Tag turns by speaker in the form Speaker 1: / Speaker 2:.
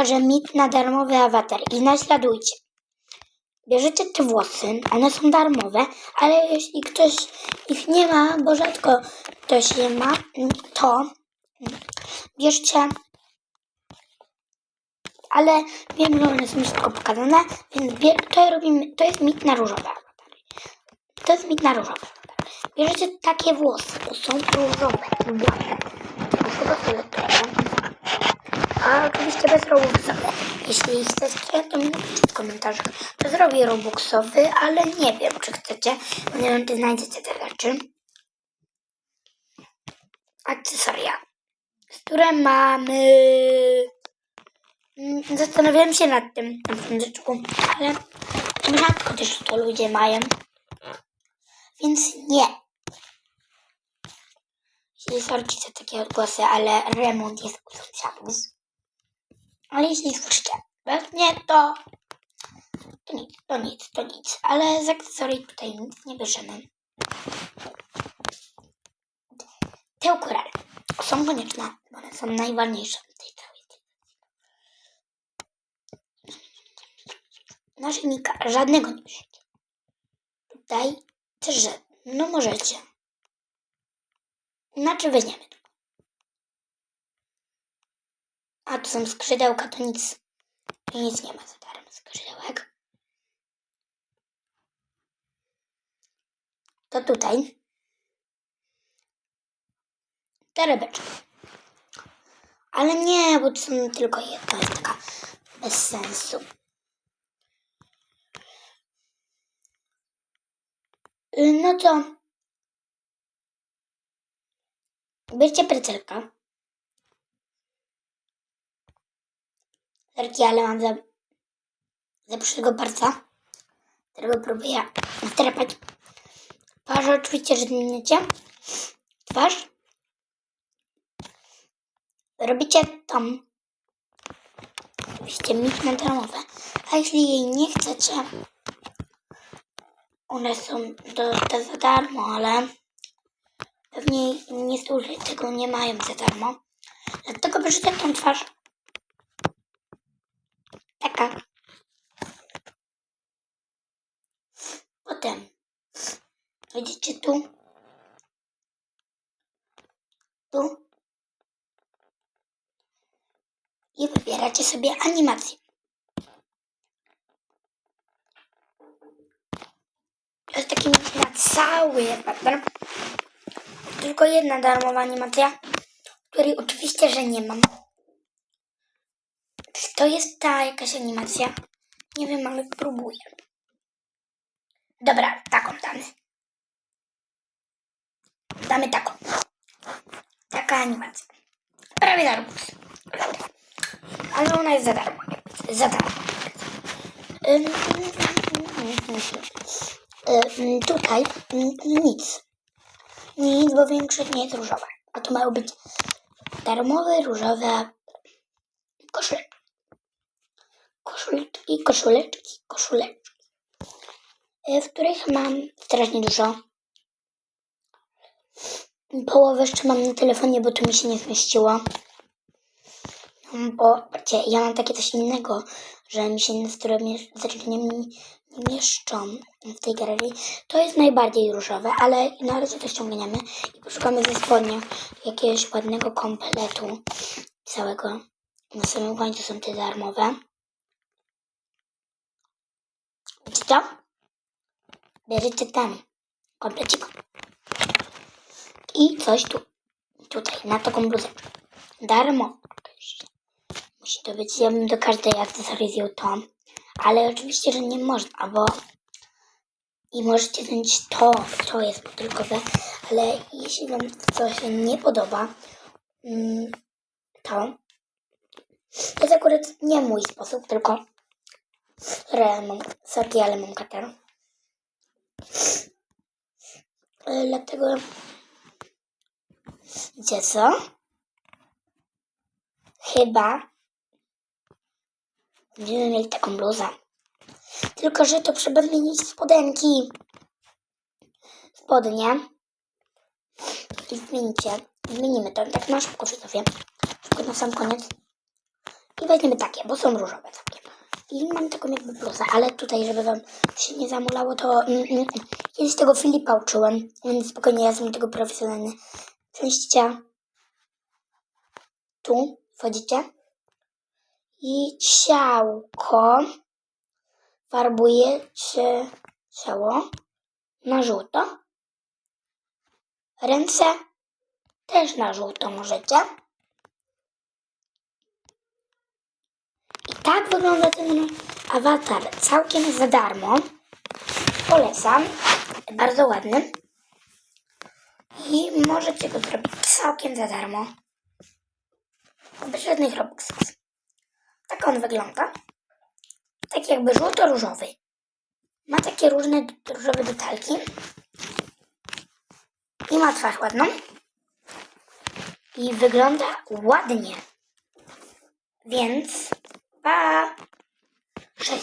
Speaker 1: pokażę mit na darmowy awatar i naśladujcie. Bierzecie te włosy, one są darmowe, ale jeśli ktoś ich nie ma, bo rzadko ktoś je ma, to bierzcie. Ale wiem, że one są wszystko pokazane, więc to robimy, to jest mit na różowe. To jest mit na różowe. Bierzecie takie włosy, to są różowe, tylko chyba fioletowe. A oczywiście bez Robuxowy. Jeśli chcecie, to mi napiszcie w komentarzach. To zrobię Robuxowy, ale nie wiem, czy chcecie, bo nie wiem, czy znajdziecie te rzeczy. Akcesoria, które mamy... Mm, Zastanawiałem się nad tym, na wstępeczku, ale rzadko też to ludzie mają. Więc nie. Jeśli sorki za takie odgłosy, ale remont jest u. Ale jeśli słyszycie, bez mnie to, to nic, to nic, to nic. Ale z akcesorii tutaj nic nie bierzemy. Te ukulele są konieczne, bo one są najważniejsze w tej całej Naszyjnika żadnego nie bierzecie. Tutaj też żadnego. No możecie. Znaczy weźmiemy to. A tu są skrzydełka, to nic. Nic nie ma za darmo skrzydełek. To tutaj. Torebeczka. Ale nie, bo to są tylko jedno, jest taka bez sensu. Y, No to bierzcie prycelka. Zerki, ale mam za, za przyszłego parca, którego próbuję wtrepać. Twarz oczywiście, że zmienicie. Twarz. Robicie tam. Oczywiście mitne darmowe. A jeśli jej nie chcecie, one są do, do za darmo, ale pewnie nie służy tego, nie mają za darmo. Dlatego bierzecie tą twarz. Taka. Potem wejdziecie tu. Tu. I wybieracie sobie animację. To jest taki na cały. Tylko jedna darmowa animacja, której oczywiście, że nie mam. To jest ta jakaś animacja. Nie wiem, ale spróbuję. Dobra, taką damy. Damy taką. Taka animacja. Prawie na Robux. Ale ona jest za darmo. Za darmo. Tutaj nic. Nic, bo większość nie jest różowa. A to mają być darmowe, różowe koszuleczki. Koszuleczki, koszuleczki, koszuleczki. y, W których mam strasznie dużo. Połowę jeszcze mam na telefonie, bo tu mi się nie zmieściło. Mm, Bo, ja mam takie coś innego, że mi się niektóre mie- rzeczy nie, nie mieszczą w tej galerii. To jest najbardziej różowe, ale na razie to ściągniemy i poszukamy ze spodnia jakiegoś ładnego kompletu całego. Na samym końcu są te darmowe. To? Bierzecie ten komplecik. I coś tu, tutaj, na taką bluzę. Darmo. Musi to być, ja bym do każdej akcesorii zjął to. Ale oczywiście, że nie można, bo i możecie wziąć to, to jest butelkowe, ale jeśli wam coś nie podoba, mm, to to jest akurat nie mój sposób, tylko ale mam, sorry, ale. E, Dlatego Wiecie co? Chyba będziemy mieli taką bluzę. Tylko, że to trzeba zmienić spodenki. Spodnie. I zmienicie. Zmienimy to. Tak na szybko widzowie. Szybko na sam koniec. I weźmiemy takie, bo są różowe całkiem. I mam taką jakby bluzę, ale tutaj, żeby wam się nie zamulało, to mm, mm, kiedyś tego Filipa uczyłem, więc spokojnie, ja jestem tego profesjonalny. Częścicia tu wchodzicie i ciałko farbujecie ciało na żółto. Ręce też na żółto możecie. I tak wygląda ten awatar całkiem za darmo. Polecam. Bardzo ładny. I możecie go zrobić całkiem za darmo. Bez żadnych robuxów. Tak on wygląda. Tak jakby żółto-różowy. Ma takie różne różowe detalki. I ma twarz ładną. I wygląda ładnie. Więc pa! Cześć.